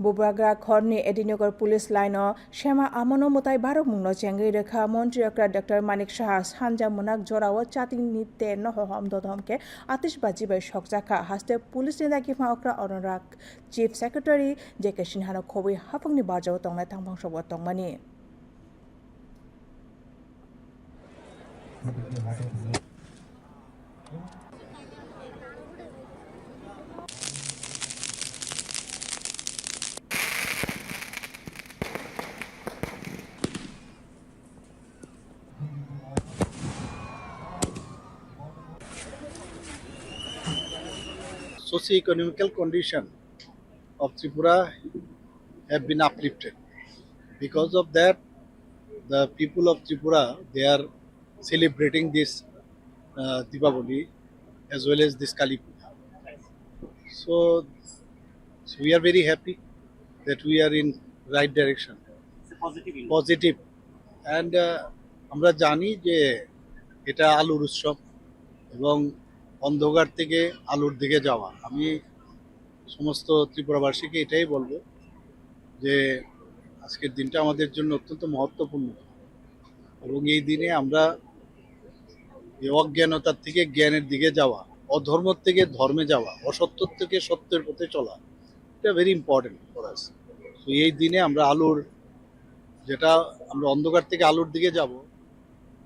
बुब्राग्रा खरनि एडिनगर पुलिस लाइनो शेमा आमनो मुताई बारो मुंनो चेंगै रेखा मन्त्री अक्रा डॉक्टर मानिक शाह सानजा मुनाक जराओ चातिनि ते न हम दधमके आतिशबाजी bai सकजाखा हास्ते पुलिस नि दाखि फा अक्रा अनुराग चीफ सेक्रेटारी जेके सिन्हानो खबै हाफंनि बाजाव तंनाय थांफां सबो तंमानि socio-economical condition of Tripura have been uplifted. Because of that, the people of Tripura they are celebrating this uh, Deepavali as well as this Kali Puja. So, so we are very happy that we are in right direction, positive, and uh, আমরা জানি যে এটা আলুর উৎসব এবং অন্ধকার থেকে আলোর দিকে যাওয়া। আমি সমস্ত ত্রিপুরাবাসীকে এটাই বলব যে আজকের দিনটা আমাদের জন্য অত্যন্ত মহত্বপূর্ণ। এবং এই দিনে আমরা অজ্ঞানতার থেকে জ্ঞানের দিকে যাওয়া অধর্ম থেকে ধর্মে যাওয়া অসত্য থেকে সত্যের পথে চলা, এটা ভেরি ইম্পর্টেন্ট ফর আস তো এই দিনে আমরা আলোর, যেটা আমরা অন্ধকার থেকে আলোর দিকে যাব